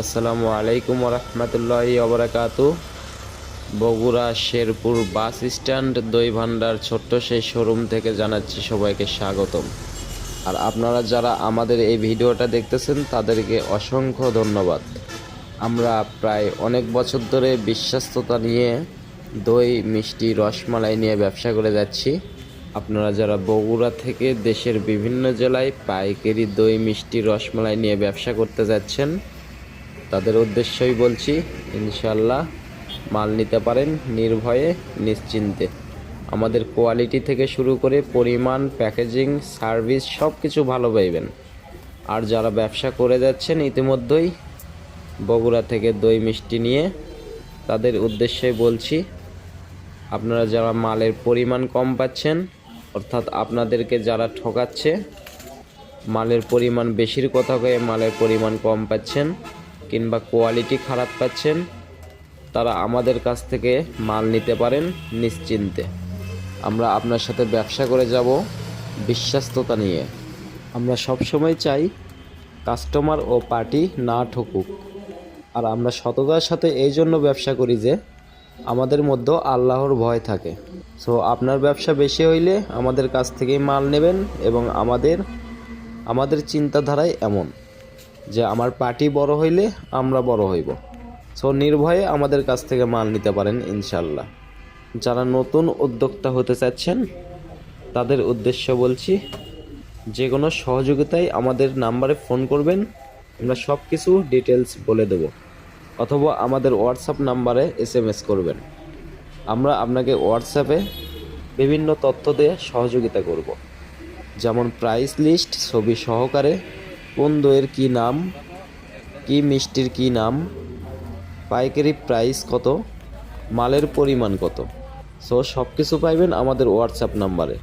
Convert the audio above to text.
আসসালামু আলাইকুম রহমতুল্লাহি অবরাকাতু বগুড়া শেরপুর বাস স্ট্যান্ড দই ভান্ডার ছোট্ট সেই শোরুম থেকে জানাচ্ছি সবাইকে স্বাগতম। আর আপনারা যারা আমাদের এই ভিডিওটা দেখতেছেন, তাদেরকে অসংখ্য ধন্যবাদ। আমরা প্রায় অনেক বছর ধরে বিশ্বাস্ততা নিয়ে দই, মিষ্টি, রসমালাই নিয়ে ব্যবসা করে যাচ্ছি। আপনারা যারা বগুড়া থেকে দেশের বিভিন্ন জেলায় পাইকারি দই, মিষ্টি, রসমালাই নিয়ে ব্যবসা করতে যাচ্ছেন তাদের উদ্দেশ্যই বলছি ইনশাল্লাহ মাল নিতে পারেন নির্ভয়ে, নিশ্চিন্তে। আমাদের কোয়ালিটি থেকে শুরু করে পরিমাণ, প্যাকেজিং, সার্ভিস সব কিছু ভালো পাইবেন। আর যারা ব্যবসা করে যাচ্ছেন ইতিমধ্যেই বগুড়া থেকে দই মিষ্টি নিয়ে, তাদের উদ্দেশ্যে বলছি, আপনারা যারা মালের পরিমাণ কম পাচ্ছেন, অর্থাৎ আপনাদেরকে যারা ঠকাচ্ছে, মালের পরিমাণ বেশির কথা কয়ে মালের পরিমাণ কম পাচ্ছেন কিংবা কোয়ালিটি খারাপ পাচ্ছেন, তারা আমাদের কাছ থেকে মাল নিতে পারেন নিশ্চিন্তে। আমরা আপনার সাথে ব্যবসা করে যাব বিশ্বাস্ততা নিয়ে। আমরা সবসময় চাই কাস্টমার ও পার্টি না ঠকুক। আর আমরা সততার সাথে এই জন্য ব্যবসা করি যে, আমাদের মধ্যে আল্লাহর ভয় থাকে। সো আপনার ব্যবসা বেশি হইলে আমাদের কাছ থেকেই মাল নেবেন এবং আমাদের আমাদের চিন্তাধারায় এমন। যে আমার পার্টি বড় হইলে আমরা বড় হইব। সো নির্ভয়ে আমাদের কাছ থেকে মাল নিতে পারেন ইনশাল্লাহ যারা নতুন উদ্যোক্তা হতে চাচ্ছেন, তাদের উদ্দেশ্য বলছি, যে কোনো সহযোগিতায় আমাদের নাম্বারে ফোন করবেন, আমরা সব কিছু ডিটেলস বলে দেব। অথবা আমাদের হোয়াটসঅ্যাপ নাম্বারে এস এম এস করবেন। আমরা আপনাকে হোয়াটসঅ্যাপে বিভিন্ন তথ্য দিয়ে সহযোগিতা করব। যেমন প্রাইস লিস্ট, ছবি সহকারে কোন দইয়ের কি নাম? কি মিষ্টির কি নাম? পাইকারি প্রাইস কত? মালের পরিমাণ কত? সো সব কিছু পাইবেন আমাদের হোয়াটসঅ্যাপ নাম্বারে